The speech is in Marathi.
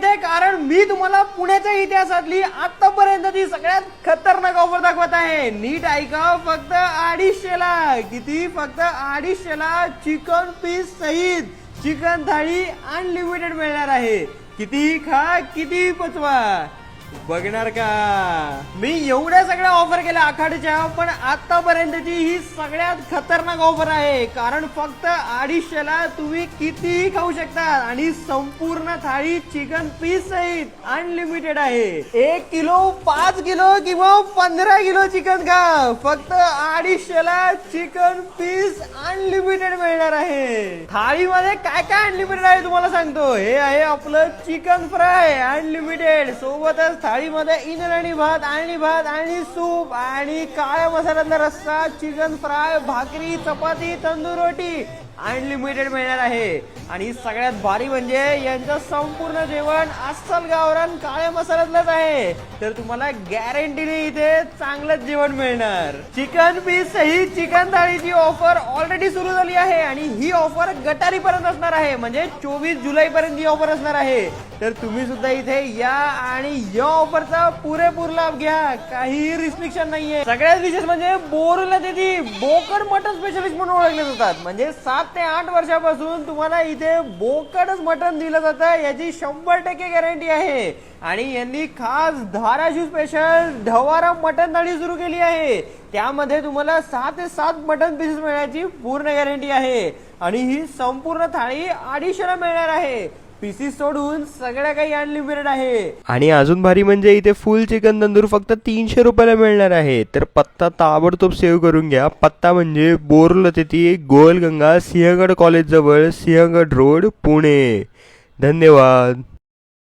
इथे कारण मी तुम्हाला पुण्याच्या इतिहासातली आतापर्यंतची सगळ्यात खतरनाक ऑफर दाखवत आहे. नीट ऐका फक्त अडीचशेला किती? फक्त अडीचशेला चिकन पीस सहित चिकन थाळी अनलिमिटेड मिळणार आहे. किती खा किती पचवा. बघणार का? मी एवढ्या सगळ्या ऑफर केल्या आखाडीच्या पण आतापर्यंतची ही सगळ्यात खतरनाक ऑफर आहे. कारण फक्त अडीचशेला तुम्ही कितीही खाऊ शकता आणि संपूर्ण थाळी चिकन पीस सहित अनलिमिटेड आहे. एक किलो पाच किलो किंवा पंधरा किलो चिकन खा. फक्त अडीचशेला चिकन पीस अनलिमिटेड मिळणार आहे. थाळीमध्ये काय काय अनलिमिटेड आहे तुम्हाला सांगतो. हे आहे आपलं चिकन फ्राय अनलिमिटेड सोबतच थाळीमध्ये इंद्राणी भात आणि भात आणि सूप आणि काळ्या मसाल्यांचा रस्सा चिकन फ्राय भाकरी चपाती तंदूर रोटी. अनलिमिटेड मिळणार आहे. आणि सगळ्यात भारी म्हणजे यांचं संपूर्ण जेवण अस्सल गावरान काळ्या मसाल्यातलंच आहे. तर तुम्हाला गॅरंटीने इथे चांगलंच जेवण मिळणार. चिकन पीस ही चिकन थाळीची ऑफर ऑलरेडी सुरू झाली आहे आणि ही ऑफर गटारी पर्यंत असणार आहे. म्हणजे चोवीस जुलै पर्यंत ही ऑफर असणार आहे. तर तुम्ही सुद्धा इथे या आणि या ऑफरचा पुरेपूर लाभ घ्या. काही रिस्ट्रिक्शन नाहीये. सगळ्यात विशेष म्हणजे बोरला ते बोकड मटन स्पेशलिस्ट म्हणून ओळखले जातात. म्हणजे सात ते आठ वर्षापासून तुम्हाला इथे बोकडच मटन दिलं जातं. याची शंभर टक्के गॅरंटी आहे. आणि यांनी खास धाराशिव स्पेशल ढवारा मटन थाळी सुरू केली आहे. त्यामध्ये तुम्हाला सहा ते सात मटन पीसेस मिळण्याची पूर्ण गॅरंटी आहे. आणि ही संपूर्ण थाळी अडीचशेला मिळणार आहे. पीसी सोडून सगळ्या काही अनलिमिटेड आहे. आणि अजून भारी म्हणजे इथे फुल चिकन तंदूर फक्त तीनशे रुपयाला मिळणार आहे. तर पत्ता ताबडतोब सेव्ह करून घ्या. पत्ता म्हणजे बोरल तेथे गोलगंगा सिंहगड कॉलेज जवळ सिंहगड रोड पुणे. धन्यवाद.